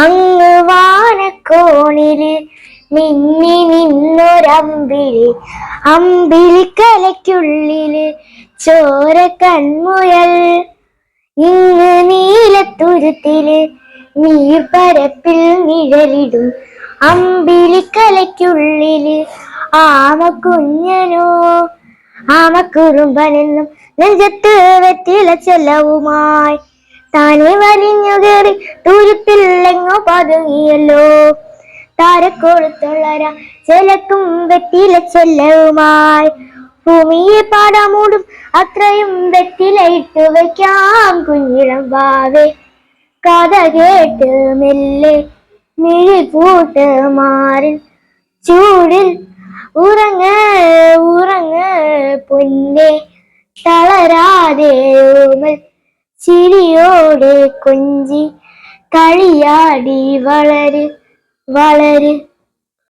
അങ്ങ് വാനക്കോണിൽ മിന്നി നിന്നൊരമ്പിളി അമ്പിളിക്കലയ്ക്കുള്ളിൽ ചോര കൺമുയൽ. ഇങ്ങ് നീലത്തുരുത്തിൽ നീർപ്പരപ്പിൽ നിഴലിടും അമ്പിളി കലയ്ക്കുള്ളിൽ ആമ കുഞ്ഞനോ ആമ ആമക്കുറുമ്പനെന്നും നെഞ്ചത്ത് വെറ്റില ചെല്ലവുമായി. താനെ വലിഞ്ഞു കയറി എങ്ങോ പതുങ്ങിയല്ലോ. താരക്കോളത്തുള്ളര ചെലക്കും വെറ്റില ചെല്ലവുമായി. ഭൂമിയെ പാടമൂടും അത്രയും വെറ്റില ഇട്ടു വയ്ക്കാം കുഞ്ഞിടം വാവേ. കഥ കേട്ട് മെല്ലെ മിഴി പൂട്ട് മാറിൽ ചൂടിൽ ഉറങ്ങ ഉറങ്ങ പൊന്നെ. തളരാതെ ചിരിയോടെ കൊഞ്ചി കളിയാടി വളര് വളര്